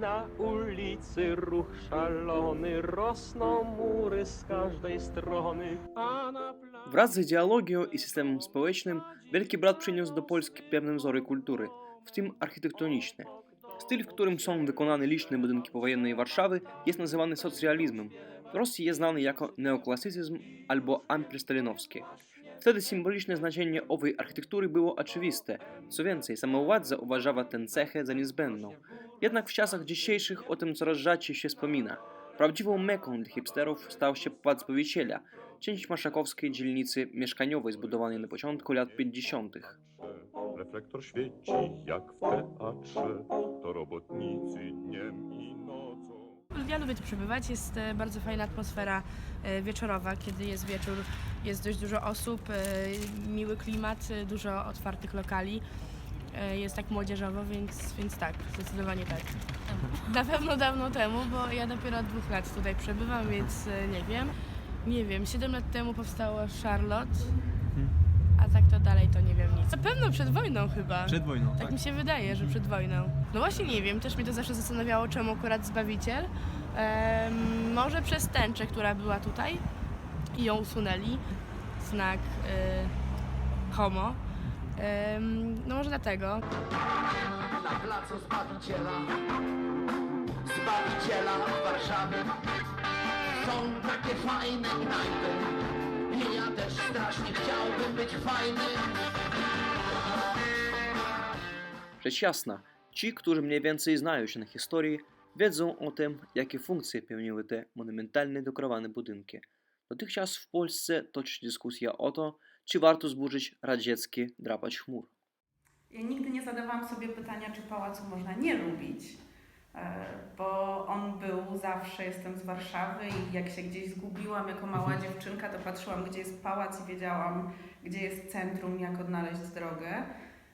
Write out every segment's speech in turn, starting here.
Na ulicy ruch szalony, rosną mury z każdej strony, a na plaży... Wraz z ideologią i systemem społecznym Wielki Brat przyniósł do Polski pewne wzory kultury, w tym architektoniczne. Styl, w którym są wykonane liczne budynki powojennej Warszawy, jest nazywany socrealizmem. W Rosji jest znany jako neoklasycyzm albo amperstalinowskie. Wtedy symboliczne znaczenie owej architektury było oczywiste. Co więcej, sama władza uważała tę cechę za niezbędną. Jednak w czasach dzisiejszych o tym coraz rzadziej się wspomina. Prawdziwą meką dla hipsterów stał się Pałac Powieciela, część maszakowskiej dzielnicy mieszkaniowej zbudowanej na początku lat 50. Reflektor świeci jak w teatrze, Lubię tu przebywać, jest e, bardzo fajna atmosfera e, wieczorowa, kiedy jest wieczór, jest dość dużo osób, e, miły klimat, dużo otwartych lokali. Jest tak młodzieżowo, więc, więc tak, zdecydowanie tak. Na pewno dawno temu, bo ja dopiero od dwóch lat tutaj przebywam, więc nie wiem. Nie wiem, 7 lat temu powstało Charlotte, a tak to dalej to nie wiem nic. Na pewno przed wojną chyba. Przed wojną, Tak tak? mi się wydaje, że przed wojną. No właśnie nie wiem, też mnie to zawsze zastanawiało, czemu akurat Zbawiciel. Em, może przez tęczę, która była tutaj i ją usunęli. Znak y, homo. Em, no może dlatego. na placu Zbawiciela Zbawiciela Warszawy Są takie fajne knajpy też strasznie chciałbym być fajny Rzecz jasna, ci, którzy mniej więcej znają się na historii, wiedzą o tym, jakie funkcje pełniły te monumentalne dekorowane budynki. Dotychczas w Polsce toczy się dyskusja o to, czy warto zburzyć radziecki drapać chmur. Ja nigdy nie zadawałam sobie pytania, czy pałacu można nie lubić, bo on był zawsze, jestem z Warszawy i jak się gdzieś zgubiłam jako mała dziewczynka, to patrzyłam, gdzie jest pałac i wiedziałam, gdzie jest centrum, jak odnaleźć drogę.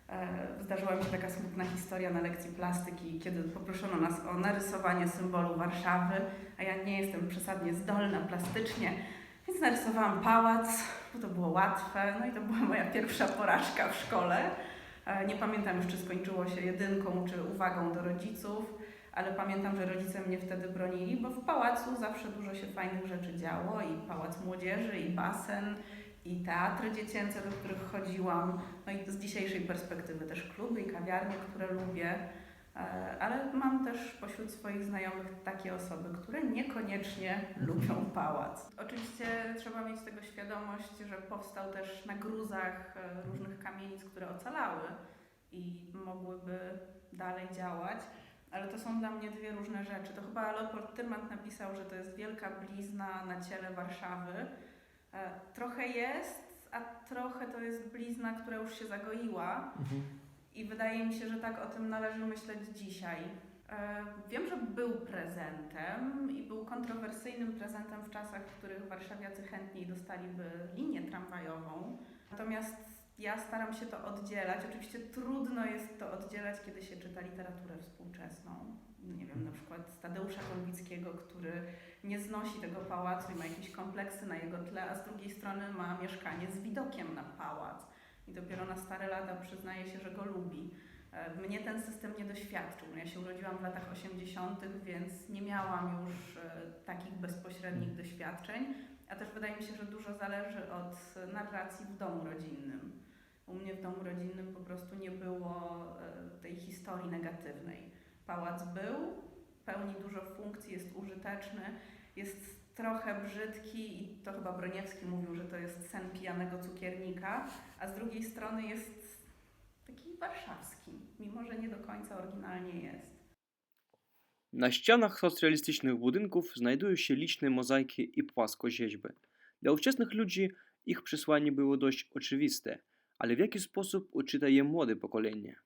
E, Zdarzyła mi się taka smutna historia na lekcji plastyki, kiedy poproszono nas o narysowanie symbolu Warszawy, a ja nie jestem przesadnie zdolna plastycznie, więc narysowałam pałac, bo to było łatwe, no i to była moja pierwsza porażka w szkole. E, Nie pamiętam już, czy skończyło się jedynką, czy uwagą do rodziców, ale pamiętam, że rodzice mnie wtedy bronili, bo w pałacu zawsze dużo się fajnych rzeczy działo i pałac młodzieży, i basen, i teatry dziecięce, do których chodziłam. No i z dzisiejszej perspektywy też kluby i kawiarnie, które lubię. E, Ale mam też pośród swoich znajomych takie osoby, które niekoniecznie lubią pałac. Oczywiście trzeba mieć tego świadomość, że powstał też na gruzach e, różnych kamienic, które ocalały i mogłyby dalej działać. Ale to są dla mnie dwie różne rzeczy. To chyba Leopold Tyrmand napisał, że to jest wielka blizna na ciele Warszawy. E, Trochę jest, a trochę to jest blizna, która już się zagoiła. I wydaje mi się, że tak o tym należy myśleć dzisiaj. E, Wiem, że był prezentem i był kontrowersyjnym prezentem w czasach, w których warszawiacy chętniej dostaliby linię tramwajową. Natomiast ja staram się to oddzielać. Oczywiście trudno jest to oddzielać, kiedy się czyta literaturę współczesną. Nie wiem, na przykład z Tadeusza Konwickiego, który nie znosi tego pałacu i ma jakieś kompleksy na jego tle, a z drugiej strony ma mieszkanie z widokiem na pałac i dopiero na stare lata przyznaje się, że go lubi. E, Mnie ten system nie doświadczył. Ja się urodziłam w latach 80., więc nie miałam już e, takich bezpośrednich doświadczeń, a też wydaje mi się, że dużo zależy od narracji w domu rodzinnym. U mnie w domu rodzinnym po prostu nie było e, tej historii negatywnej. Pałac był, pełni dużo funkcji, jest użyteczny, jest trochę brzydki i to chyba Broniewski mówił, że to jest sen pijanego cukiernika, a z drugiej strony jest taki warszawski, mimo że nie do końca oryginalnie jest. Na ścianach socrealistycznych budynków znajdują się liczne mozaiki i płaskorzeźby. Dla ówczesnych ludzi ich przesłanie było dość oczywiste, ale w jaki sposób uczyta je młode pokolenie?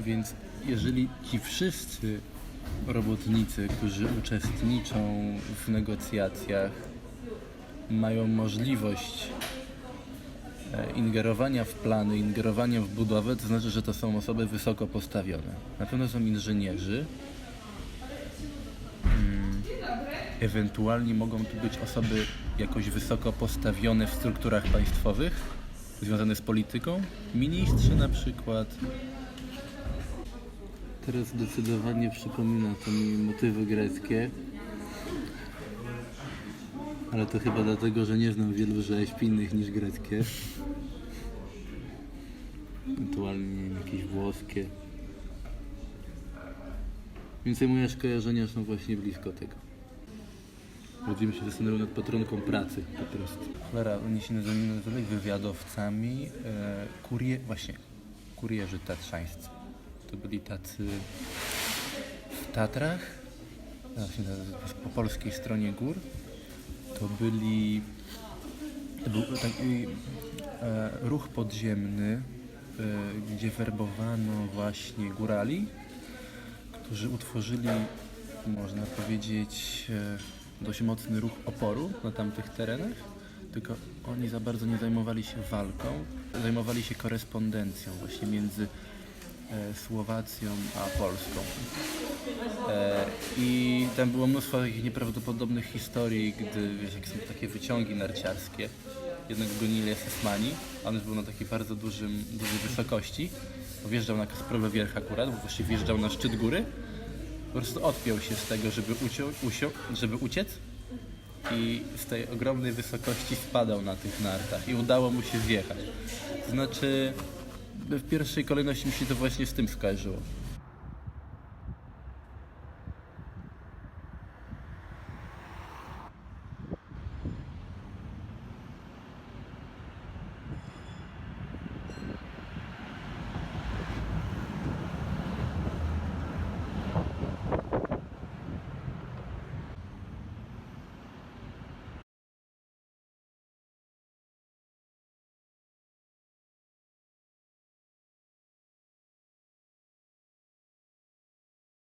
Więc jeżeli ci wszyscy robotnicy, którzy uczestniczą w negocjacjach, mają możliwość e, ingerowania w plany, ingerowania w budowę, to znaczy, że to są osoby wysoko postawione. Na pewno są inżynierzy. Ewentualnie mogą tu być osoby jakoś wysoko postawione w strukturach państwowych, związane z polityką. Ministrzy na przykład. Teraz zdecydowanie przypomina to mi motywy greckie. Ale to chyba dlatego, że nie znam wielu rzeźb innych niż greckie. Ewentualnie jakieś włoskie. Więc moje skojarzenia są właśnie blisko tego. Będziemy się zastanawiać nad patronką pracy po prostu. Cholera, oni się nazywali, wywiadowcami, e, kurie, właśnie, kurierzy tatrzańscy. To byli tacy w Tatrach, właśnie po polskiej stronie gór. To byli, to był taki e, ruch podziemny, e, gdzie werbowano właśnie górali, którzy utworzyli, można powiedzieć, e, dość mocny ruch oporu na tamtych terenach, tylko oni za bardzo nie zajmowali się walką, zajmowali się korespondencją właśnie między e, Słowacją a Polską. E, I tam było mnóstwo takich nieprawdopodobnych historii, gdy wiesz, jak są takie wyciągi narciarskie, jednak gonili Esmani, a on już był na takiej bardzo dużym, dużej wysokości. Wjeżdżał na Kasprowy Wierch akurat, bo właściwie wjeżdżał na szczyt góry. Po prostu odpiął się z tego, żeby, ucią, usio, żeby uciec i z tej ogromnej wysokości spadał na tych nartach i udało mu się zjechać. To znaczy, w pierwszej kolejności mi się to właśnie z tym skojarzyło.